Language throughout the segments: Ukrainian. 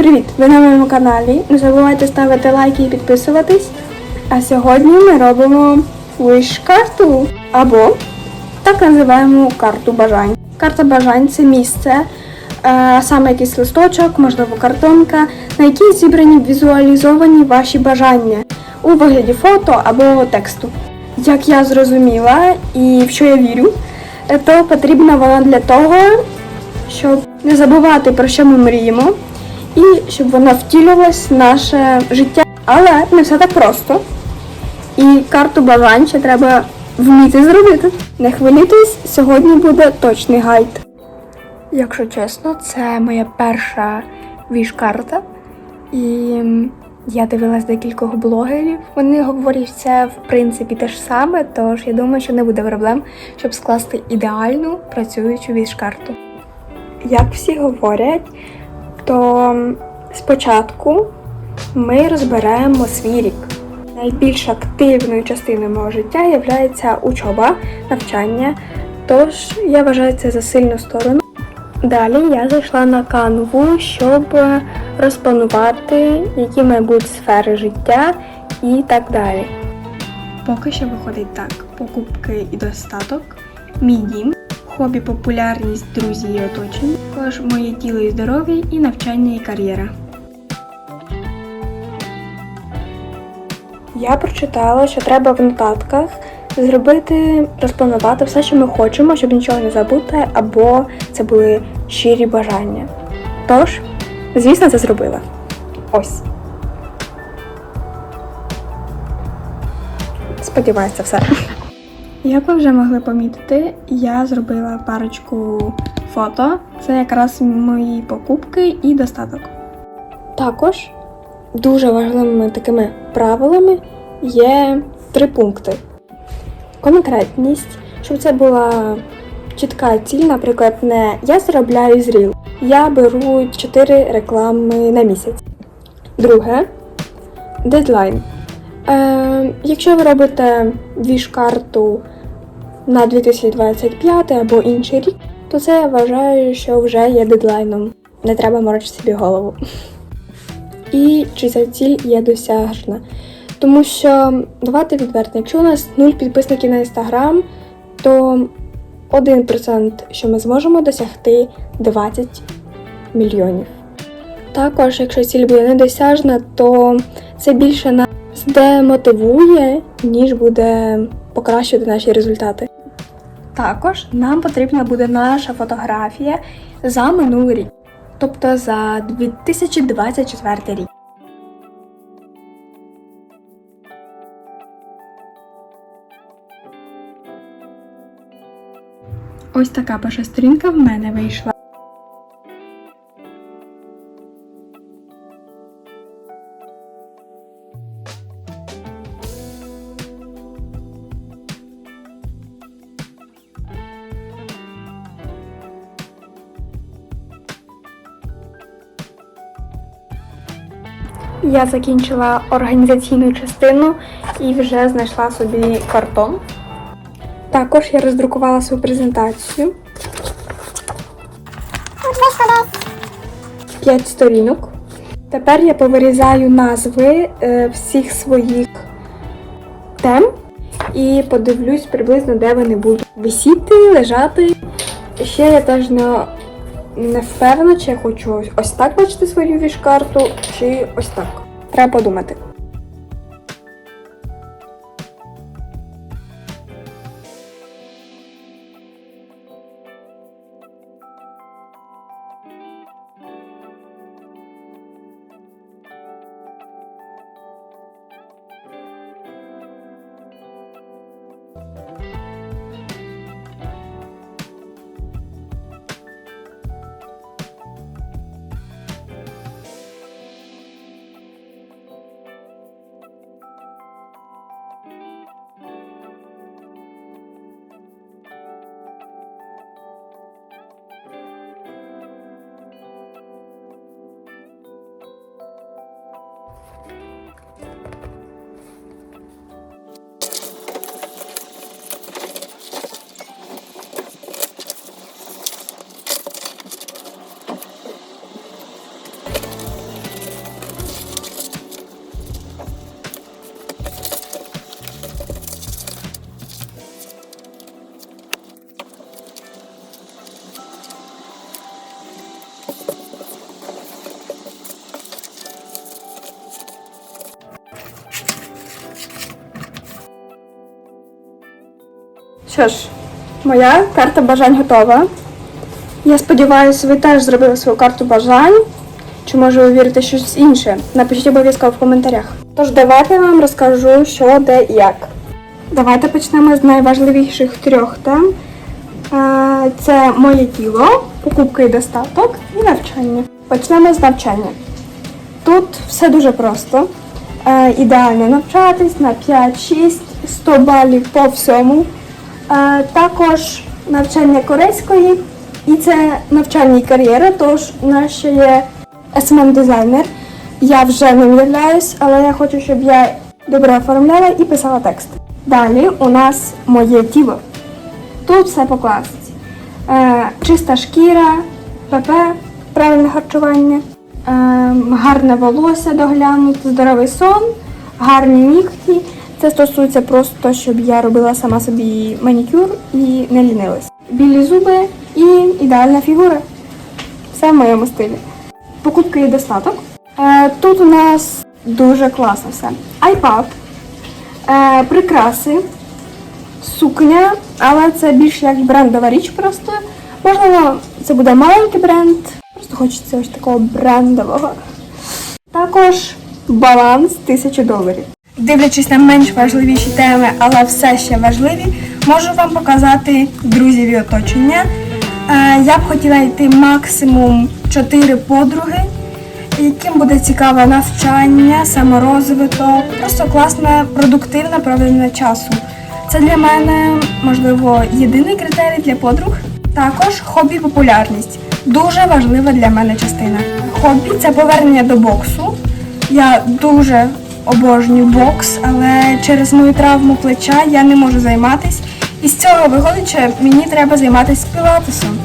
Привіт! Ви на моєму каналі. Не забувайте ставити лайки і підписуватись. А сьогодні ми робимо виш-карту або так називаємо карту бажань. Карта бажань це місце, е, саме якийсь листочок, можливо, картонка, на якій зібрані візуалізовані ваші бажання у вигляді фото або тексту. Як я зрозуміла і в що я вірю, то потрібна вона для того, щоб не забувати про що ми мріємо, і щоб вона втілювалась в наше життя. Але не все так просто. І карту бажань ще треба вміти зробити. Не хвилюйтесь, сьогодні буде точний гайд. Якщо чесно, це моя перша віж-карта. І я дивилась декількох блогерів. Вони говорять все в принципі те ж саме, тож я думаю, що не буде проблем, щоб скласти ідеальну працюючу віж-карту. Як всі говорять, то спочатку ми розберемо свій рік. Найбільш активною частиною мого життя є учоба, навчання, тож я вважаю це за сильну сторону. Далі я зайшла на канву, щоб розпланувати, які мають сфери життя і так далі. Поки що виходить так: покупки і достаток, мій дім, хобі, популярність, друзі і оточення, також моє тіло і здоров'я і навчання і кар'єра. Я прочитала, що треба в нотатках зробити, розпланувати все, що ми хочемо, щоб нічого не забути, або це були щирі бажання. Тож, звісно, це зробила. Ось. Сподіваюся, все. Як ви вже могли помітити, я зробила парочку фото. Це якраз мої покупки і достаток. Також дуже важливими такими правилами є три пункти. Конкретність, щоб це була чітка ціль, наприклад, не я заробляю зріл, я беру 4 реклами на місяць. Друге дедлайн. Е, якщо ви робите двіж-карту на 2025 або інший рік, то це я вважаю, що вже є дедлайном. Не треба морочити собі голову. І чи ця ціль є досяжна. Тому що, давайте відверто, якщо у нас 0 підписників на інстаграм, то 1%, що ми зможемо досягти 20 мільйонів. Також, якщо ціль буде недосяжна, то це більше нас демотивує, ніж буде покращувати наші результати. Також нам потрібна буде наша фотографія за минулий рік, тобто за 2024 рік. Ось така перша сторінка в мене вийшла. Я закінчила організаційну частину і вже знайшла собі картон. Також я роздрукувала свою презентацію. П'ять сторінок. Тепер я повирізаю назви е, всіх своїх тем і подивлюсь приблизно, де вони будуть висіти, лежати. Ще я теж не, не впевнена, чи я хочу ось- так бачити свою вішкарту, чи ось так. Треба подумати. Що ж, моя карта бажань готова. Я сподіваюся, ви теж зробили свою карту бажань. Чи може ви вірите щось інше? Напишіть обов'язково в коментарях. Тож давайте я вам розкажу, що, де і як. Давайте почнемо з найважливіших трьох тем. Це моє тіло, покупки і достаток і навчання. Почнемо з навчання. Тут все дуже просто. Е, ідеально навчатись на 5-6, 100 балів по всьому. Е, також навчання корейської, і це навчання і кар'єра, тож у нас ще є SMM-дизайнер. Я вже ним являюсь, але я хочу, щоб я добре оформляла і писала текст. Далі у нас моє тіло. Тут все по класиці. Е, чиста шкіра, ПП, правильне харчування, е, гарне волосся доглянути, здоровий сон, гарні нігті. Це стосується просто, щоб я робила сама собі манікюр і не лінилась. Білі зуби і ідеальна фігура. Все в моєму стилі. Покупки і достаток. Е, тут у нас дуже класно все. iPad, е, прикраси, сукня, але це більш як брендова річ просто. Можливо, це буде маленький бренд, просто хочеться ось такого брендового. Також баланс 1000 доларів. Дивлячись на менш важливіші теми, але все ще важливі, можу вам показати друзів і оточення. Е, Я б хотіла йти максимум 4 подруги, яким буде цікаве навчання, саморозвиток, просто класне, продуктивне проведення часу. Це для мене, можливо, єдиний критерій для подруг. Також хобі популярність. Дуже важлива для мене частина. Хобі це повернення до боксу. Я дуже обожнюю бокс, але через мою травму плеча я не можу займатися. І з цього виходить, мені треба займатися пілатесом.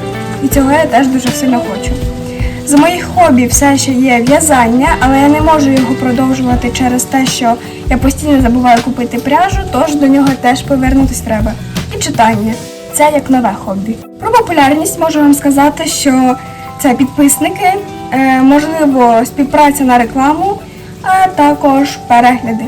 І цього я теж дуже сильно хочу. З моїх хобі все ще є в'язання, але я не можу його продовжувати через те, що я постійно забуваю купити пряжу, тож до нього теж повернутися треба. І читання це як нове хобі. Про популярність можу вам сказати, що це підписники, е, можливо, співпраця на рекламу, а також перегляди.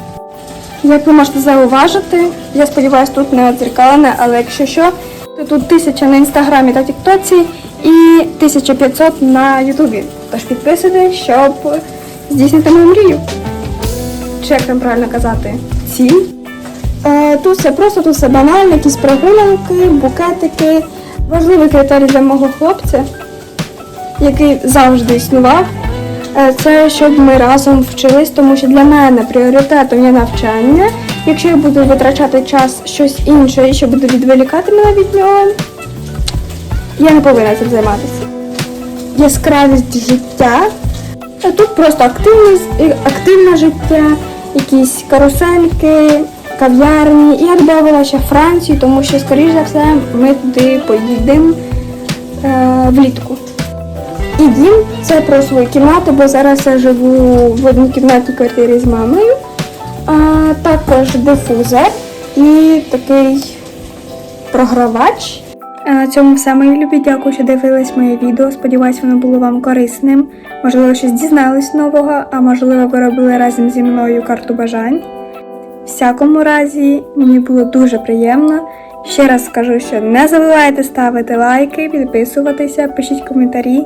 Як ви можете зауважити, я сподіваюся, тут не одзеркалене, але якщо що, то тут тисяча на інстаграмі та тіктоці і 1500 на ютубі. Тож підписуйтесь, щоб здійснити мою мрію. Чи як там правильно казати? Ціль. Е, тут все просто, тут все банально, якісь прогулянки, букетики. Важливий критерій для мого хлопця, який завжди існував. Е, Це щоб ми разом вчились, тому що для мене пріоритетом є навчання. Якщо я буду витрачати час щось інше і що буде відволікати мене від нього, я не повинна цим займатися. Яскравість життя. А тут просто активність, активне життя, якісь карусельки, кав'ярні. Я додавала ще Францію, тому що, скоріш за все, ми туди поїдемо е, влітку. Дім це про свою кімнату, бо зараз я живу в однокімнатній квартирі з мамою. А, також дифузор і такий програвач. На цьому все, мої любі. Дякую, що дивились моє відео. Сподіваюсь, воно було вам корисним. Можливо, щось дізнались нового, а можливо, ви робили разом зі мною карту бажань. Всякому разі, мені було дуже приємно. Ще раз скажу, що не забувайте ставити лайки, підписуватися, пишіть коментарі.